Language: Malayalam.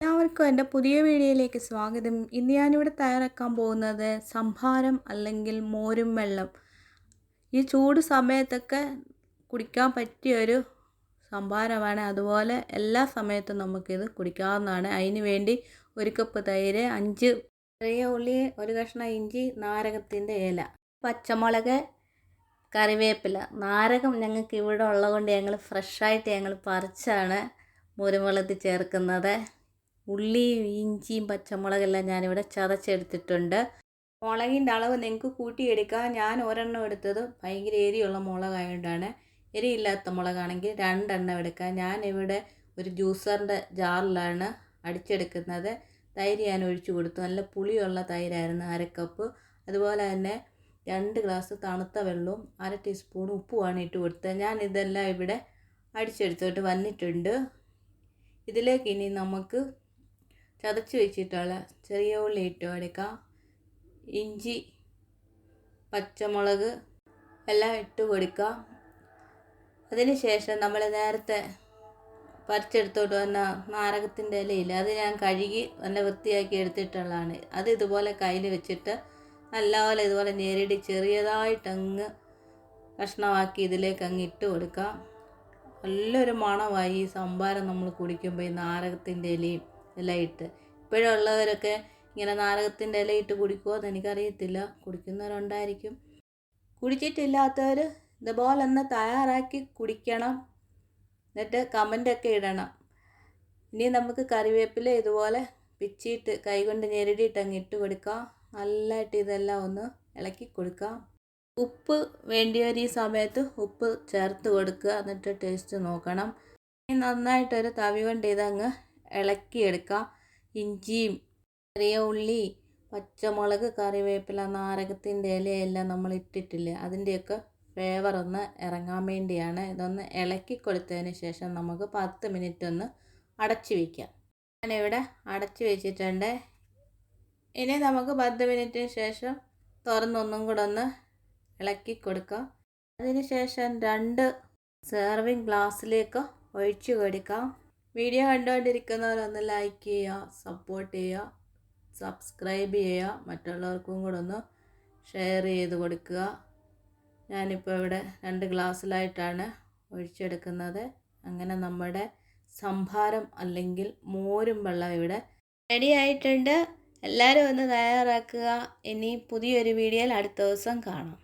എല്ലാവർക്കും എന്റെ പുതിയ വീഡിയോയിലേക്ക് സ്വാഗതം. ഇന്ന് ഞാനിവിടെ തയ്യാറാക്കാൻ പോകുന്നത് സംഭാരം അല്ലെങ്കിൽ മോരും വെള്ളം. ഈ ചൂട് സമയത്തൊക്കെ കുടിക്കാൻ പറ്റിയൊരു സംഭാരമാണ് അതുപോലെ എല്ലാ സമയത്തും നമുക്കിത് കുടിക്കാവുന്നതാണ്. അതിന് വേണ്ടി ഒരു കപ്പ് തൈര് അഞ്ച് ചെറിയ ഉള്ളി ഒരു കഷ്ണം ഇഞ്ചി നാരകത്തിന്റെ ഇല പച്ചമുളക് കറിവേപ്പില. നാരകം ഞങ്ങൾക്ക് ഇവിടെ ഉള്ളതുകൊണ്ട് ഞങ്ങൾ ഫ്രഷായിട്ട് ഞങ്ങൾ പറിച്ചാണ് മുരുമുളക് ചേർക്കുന്നത്. ഉള്ളിയും ഇഞ്ചിയും പച്ചമുളകെല്ലാം ഞാനിവിടെ ചതച്ചെടുത്തിട്ടുണ്ട്. മുളകിന്റെ അളവ് നിങ്ങൾക്ക് കൂട്ടിയെടുക്കാം. ഞാൻ ഒരെണ്ണം എടുത്തത് ഭയങ്കര എരിയുള്ള മുളകായതുകൊണ്ടാണ് എരിയില്ലാത്ത മുളകാണെങ്കിൽ രണ്ടെണ്ണം എടുക്കാം. ഞാനിവിടെ ഒരു ജ്യൂസറിന്റെ ജാറിലാണ് അടിച്ചെടുക്കുന്നത്. തൈര് ഞാൻ ഒഴിച്ചു കൊടുത്തു. നല്ല പുളിയുള്ള തൈരായിരുന്നു കപ്പ്. അതുപോലെ തന്നെ രണ്ട് ഗ്ലാസ് തണുത്ത വെള്ളവും അര ടീസ്പൂൺ ഉപ്പുമാണ് ഇട്ട് കൊടുത്തത്. ഞാൻ ഇതെല്ലാം ഇവിടെ അടിച്ചെടുത്തിട്ട് വന്നിട്ടുണ്ട്. ഇതിലേക്ക് ഇനി നമുക്ക് ചതച്ച് വെച്ചിട്ടുള്ള ചെറിയ ഉള്ളി ഇട്ട് കൊടുക്കാം ഇഞ്ചി പച്ചമുളക് എല്ലാം ഇട്ട് കൊടുക്കാം. അതിന് ശേഷം നമ്മൾ നേരത്തെ പറിച്ചെടുത്തോട്ട് വന്ന നാരകത്തിന്റെ ഇലയില്ല അത് ഞാൻ കഴുകി നല്ല വൃത്തിയാക്കി എടുത്തിട്ടുള്ളതാണ്. അത് ഇതുപോലെ കയ്യിൽ വെച്ചിട്ട് നല്ലപോലെ ഇതുപോലെ ഞെരടി ചെറിയതായിട്ടങ്ങ് കഷ്ണമാക്കി ഇതിലേക്ക് അങ്ങ് ഇട്ട് കൊടുക്കാം. നല്ലൊരു മണമായി ഈ സംഭാരം നമ്മൾ കുടിക്കുമ്പോൾ ഈ നാരകത്തിന്റെ ഇലയും എല്ലാം ഇട്ട് ഇപ്പോഴുള്ളവരൊക്കെ ഇങ്ങനെ നാരകത്തിന്റെ ഇല ഇട്ട് കുടിക്കുമോ അതെനിക്കറിയത്തില്ല. കുടിക്കുന്നവരുണ്ടായിരിക്കും. കുടിച്ചിട്ടില്ലാത്തവർ ഇതുപോലെ ഒന്ന് തയ്യാറാക്കി കുടിക്കണം. എന്നിട്ട് കമന്റൊക്കെ ഇടണം. ഇനി നമുക്ക് കറിവേപ്പില ഇതുപോലെ പിച്ചിയിട്ട് കൈകൊണ്ട് ഞെരടിയിട്ട് അങ്ങ് ഇട്ട് കൊടുക്കാം. നല്ലതായിട്ട് ഇതെല്ലാം ഒന്ന് ഇളക്കി കൊടുക്കാം. ഉപ്പ് വേണ്ടിയവർ ഈ സമയത്ത് ഉപ്പ് ചേർത്ത് കൊടുക്കുക. എന്നിട്ട് ടേസ്റ്റ് നോക്കണം. ഇനി നന്നായിട്ടൊരു തവി കൊണ്ട് ഇതങ്ങ് ഇളക്കിയെടുക്കാം ഇഞ്ചിയും ചെറിയ ഉള്ളി പച്ചമുളക് കറിവേപ്പില നാരകത്തിന്റെ ഇലയെല്ലാം നമ്മൾ ഇട്ടിട്ടില്ലേ അതിന്റെയൊക്കെ ഫ്ലേവർ ഒന്ന് ഇറങ്ങാൻ വേണ്ടിയാണ്. ഇതൊന്ന് ഇളക്കി കൊടുത്തതിന് ശേഷം നമുക്ക് പത്ത് മിനിറ്റ് ഒന്ന് അടച്ചു വയ്ക്കാം ഞാനിവിടെ അടച്ചു വെച്ചിട്ടുണ്ട്. ഇനി നമുക്ക് പത്ത് മിനിറ്റിന് ശേഷം തുറന്നൊന്നും കൂടെ ഒന്ന് ഇളക്കി കൊടുക്കാം അതിന് ശേഷം രണ്ട് സെർവിങ് ഗ്ലാസ്സിലേക്ക് ഒഴിച്ചു കൊടുക്കാം വീഡിയോ കണ്ടുകൊണ്ടിരിക്കുന്നവരൊന്ന് ലൈക്ക് ചെയ്യുക സപ്പോർട്ട് ചെയ്യുക സബ്സ്ക്രൈബ് ചെയ്യുക മറ്റുള്ളവർക്കും കൂടെ ഒന്ന് ഷെയർ ചെയ്ത് കൊടുക്കുക. ഞാനിപ്പോൾ ഇവിടെ രണ്ട് ഗ്ലാസ്സിലായിട്ടാണ് ഒഴിച്ചെടുക്കുന്നത്. അങ്ങനെ നമ്മുടെ സംഭാരം അല്ലെങ്കിൽ മോരും വെള്ളം ഇവിടെ റെഡി ആയിട്ടുണ്ട്. എല്ലാവരും ഒന്ന് തയ്യാറാക്കുക. ഇനി പുതിയൊരു വീഡിയോയിൽ അടുത്ത ദിവസം കാണാം.